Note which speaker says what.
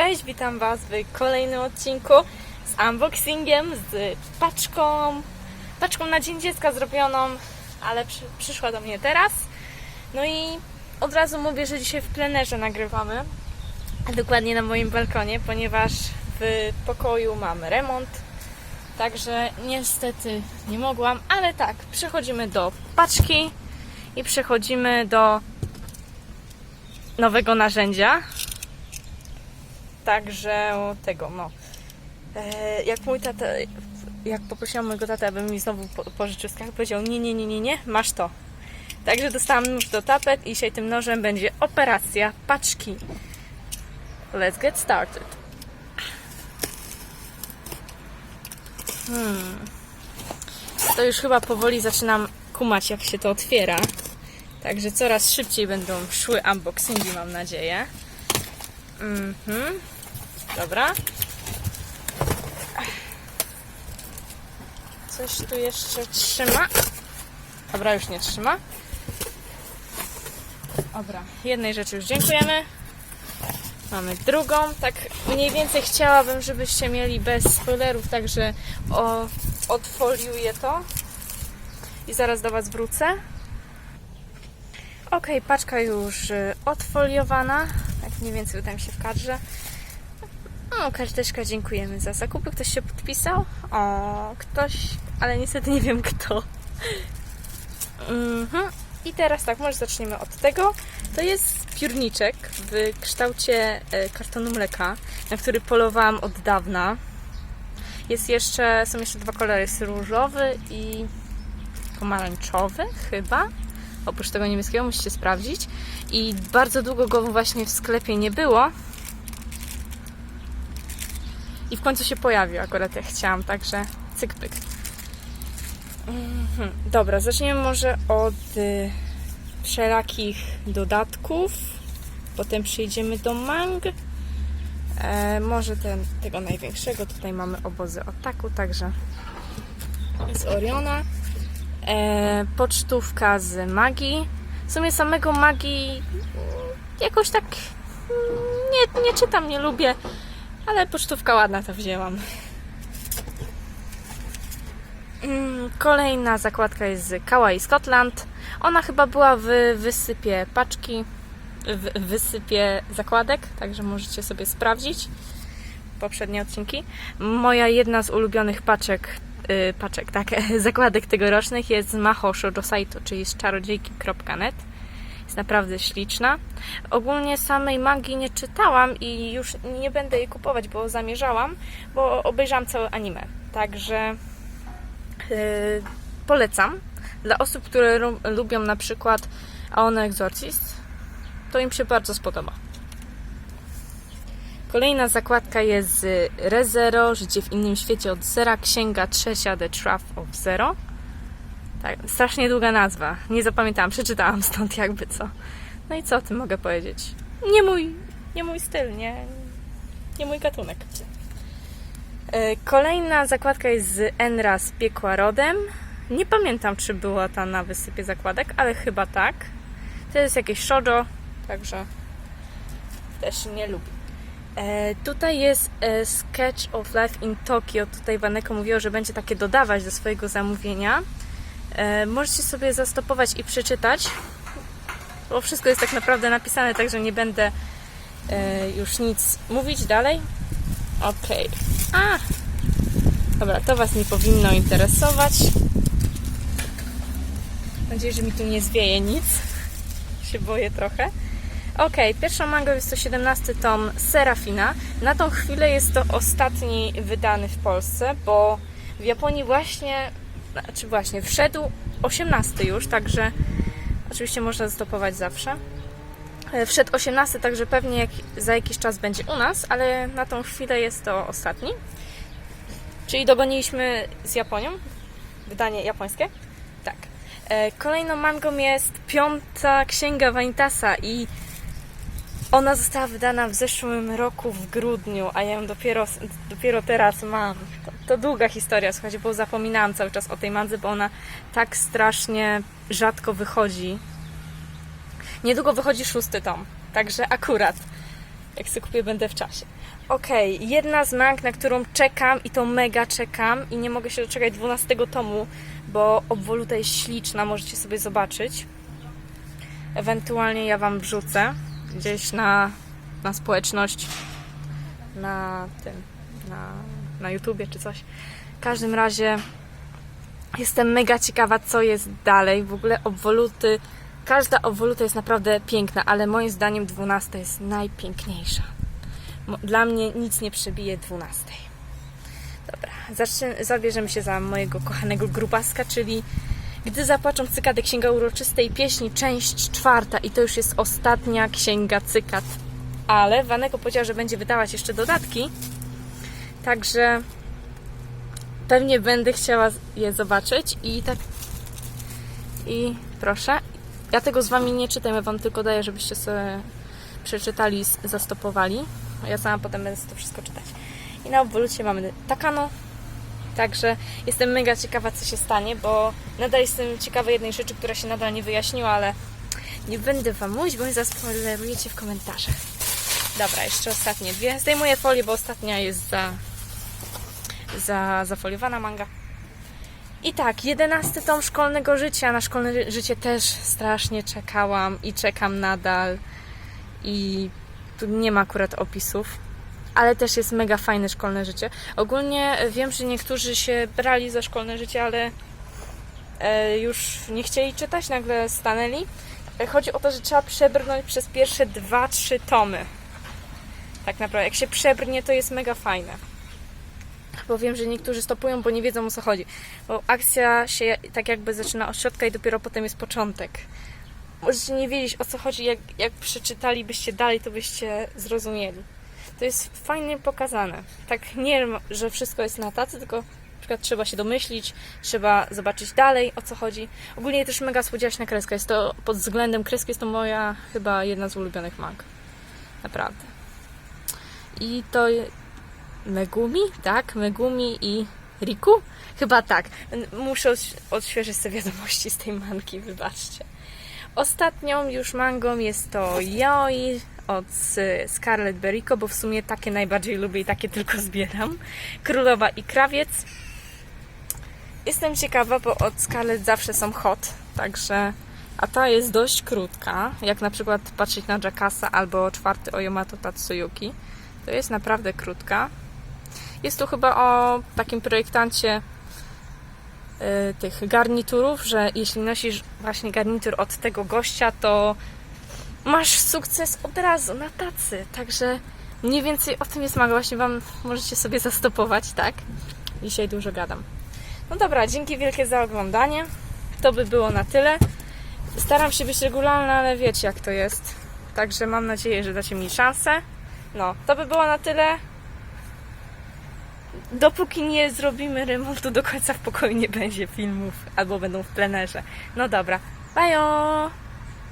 Speaker 1: Cześć, witam Was w kolejnym odcinku z unboxingiem, z paczką, paczką na Dzień Dziecka zrobioną, ale przy, przyszła do mnie teraz. No i od razu mówię, że dzisiaj w plenerze nagrywamy, a dokładnie na moim balkonie, ponieważ w pokoju mam remont, także niestety nie mogłam, ale tak, przechodzimy do paczki i przechodzimy do nowego narzędzia, także tego, no. E, jak mój tata, jak poprosiłam mojego tatę, aby mi znowu po, pożyczył skarb, powiedział nie, nie, nie, nie, nie, masz to. Także dostałam nóż do tapet i dzisiaj tym nożem będzie operacja paczki. Let's get started. Hmm. To już chyba powoli zaczynam kumać, jak się to otwiera. Także coraz szybciej będą szły unboxingi, mam nadzieję. Mhm. Dobra. Coś tu jeszcze trzyma. Dobra, już nie trzyma. Dobra, jednej rzeczy już dziękujemy. Mamy drugą. Tak mniej więcej chciałabym, żebyście mieli bez spoilerów, także o, odfoliuję to. I zaraz do Was wrócę. Ok, paczka już y, odfoliowana. Tak mniej więcej uda mi się w kadrze. O, karteczka, dziękujemy za zakupy. Ktoś się podpisał? O, ktoś, ale niestety nie wiem kto. Mhm. I teraz tak, może zaczniemy od tego. To jest piórniczek w kształcie e, kartonu mleka, na który polowałam od dawna. Jest jeszcze, są jeszcze dwa kolory, jest różowy i pomarańczowy chyba. Oprócz tego niebieskiego musicie sprawdzić. I bardzo długo go właśnie w sklepie nie było. I w końcu się pojawił akurat jak chciałam, także cyk pyk. Mhm. Dobra, zaczniemy może od y, wszelakich dodatków. Potem przejdziemy do mang. E, może ten, tego największego. Tutaj mamy obozy ataku, także z Oriona. E, pocztówka z magii. W sumie samego magii mm, jakoś tak mm, nie, nie czytam, nie lubię, ale pocztówka ładna to wzięłam. Mm, Kolejna zakładka jest z Kawaii Scotland. Ona chyba była w wysypie paczki, w wysypie zakładek, także możecie sobie sprawdzić poprzednie odcinki. Moja jedna z ulubionych paczek, y, paczek, tak, zakładek tegorocznych jest z Maho Shoujo Saito, czyli z czarodziejki.net. Jest naprawdę śliczna. Ogólnie samej magii nie czytałam i już nie będę jej kupować, bo zamierzałam, bo obejrzałam całe anime. Także yy, polecam. Dla osób, które lubią na przykład Aona Exorcist, to im się bardzo spodoba. Kolejna zakładka jest z ReZero, Życie w innym świecie od zera, księga trzecia The Trap of Zero. Tak, strasznie długa nazwa. Nie zapamiętałam, przeczytałam stąd jakby co. No i co o tym mogę powiedzieć? Nie mój, nie mój styl, nie, nie mój gatunek. E, Kolejna zakładka jest z Enra z piekła rodem. Nie pamiętam, czy była ta na wysypie zakładek, ale chyba tak. To jest jakieś shoujo, także też nie lubię. E, tutaj jest e, Sketch of Life in Tokyo. Tutaj Waneko mówiło, że będzie takie dodawać do swojego zamówienia. E, możecie sobie zastopować i przeczytać, bo wszystko jest tak naprawdę napisane, także nie będę e, już nic mówić dalej. Okej. A! Dobra, to Was nie powinno interesować. Mam nadzieję, że mi tu nie zwieje nic. się boję trochę. Ok, pierwszą mangą jest to 17 tom Serafina. Na tą chwilę jest to ostatni wydany w Polsce, bo w Japonii właśnie, znaczy właśnie, wszedł 18 już, także oczywiście można stopować zawsze. E, Wszedł 18, także pewnie jak, za jakiś czas będzie u nas, ale na tą chwilę jest to ostatni. Czyli dogoniliśmy z Japonią wydanie japońskie. Tak. E, Kolejną mangą jest piąta księga Vanitasa i ona została wydana w zeszłym roku w grudniu, a ja ją dopiero, dopiero teraz mam. To, to długa historia, słuchajcie, bo zapominałam cały czas o tej mandze, bo ona tak strasznie rzadko wychodzi. Niedługo wychodzi szósty tom, także akurat. Jak sobie kupię, będę w czasie. Okej, jedna z mang, na którą czekam i to mega czekam i nie mogę się doczekać 12 tomu, bo obwoluta jest śliczna, możecie sobie zobaczyć. Ewentualnie ja Wam wrzucę gdzieś na, na społeczność, na tym, na, na YouTubie czy coś. W każdym razie jestem mega ciekawa, co jest dalej. W ogóle obwoluty, każda obwoluta jest naprawdę piękna, ale moim zdaniem 12 jest najpiękniejsza. Dla mnie nic nie przebije 12. Dobra, zacznę, zabierzemy się za mojego kochanego grubaska, czyli Gdy zapłaczą cykady Księga Uroczystej Pieśni, część czwarta i to już jest ostatnia księga cykad. Ale Wanego powiedział, że będzie wydawać jeszcze dodatki, także pewnie będę chciała je zobaczyć i tak i proszę. Ja tego z Wami nie czytam, ja Wam tylko daję, żebyście sobie przeczytali, zastopowali. Ja sama potem będę to wszystko czytać. I na obwolucie mamy Takano. Także jestem mega ciekawa, co się stanie, bo nadal jestem ciekawa jednej rzeczy, która się nadal nie wyjaśniła, ale nie będę Wam mówić, bo mi zaspoilerujecie w komentarzach. Dobra, jeszcze ostatnie dwie. Zdejmuję folię, bo ostatnia jest za, za zafoliowana manga. I tak, jedenasty tom szkolnego życia. Na szkolne ży- życie też strasznie czekałam i czekam nadal. I tu nie ma akurat opisów, ale też jest mega fajne szkolne życie. Ogólnie wiem, że niektórzy się brali za szkolne życie, ale e, już nie chcieli czytać, nagle stanęli. E, Chodzi o to, że trzeba przebrnąć przez pierwsze dwa, trzy tomy. Tak naprawdę, jak się przebrnie, to jest mega fajne bo wiem, że niektórzy stopują, bo nie wiedzą o co chodzi. Bo akcja się tak jakby zaczyna od środka i dopiero potem jest początek. Możecie nie wiedzieć o co chodzi, jak, jak przeczytalibyście dalej, to byście zrozumieli. To jest fajnie pokazane. Tak nie, że wszystko jest na tacy, tylko na przykład trzeba się domyślić, trzeba zobaczyć dalej o co chodzi. Ogólnie też mega słodziaśna kreska. Jest to pod względem kreski jest to moja chyba jedna z ulubionych mang. Naprawdę. I to Megumi, tak? Megumi i Riku? Chyba tak. Muszę odś- odświeżyć sobie wiadomości z tej manki, wybaczcie. Ostatnią już mangą jest to Yoi od y, Scarlet Beriko, bo w sumie takie najbardziej lubię i takie tylko zbieram. Królowa i krawiec. Jestem ciekawa, bo od Scarlet zawsze są hot, także... A ta jest dość krótka, jak na przykład patrzeć na Jakasa albo czwarty o Yamato Tatsuyuki. To jest naprawdę krótka. Jest tu chyba o takim projektancie y, tych garniturów, że jeśli nosisz właśnie garnitur od tego gościa, to masz sukces od razu na tacy. Także mniej więcej o tym jest manga. Właśnie Wam możecie sobie zastopować, tak? Dzisiaj dużo gadam. No dobra, dzięki wielkie za oglądanie. To by było na tyle. Staram się być regularna, ale wiecie jak to jest. Także mam nadzieję, że dacie mi szansę. No, to by było na tyle. Dopóki nie zrobimy remontu do końca w pokoju nie będzie filmów albo będą w plenerze. No dobra, bajo!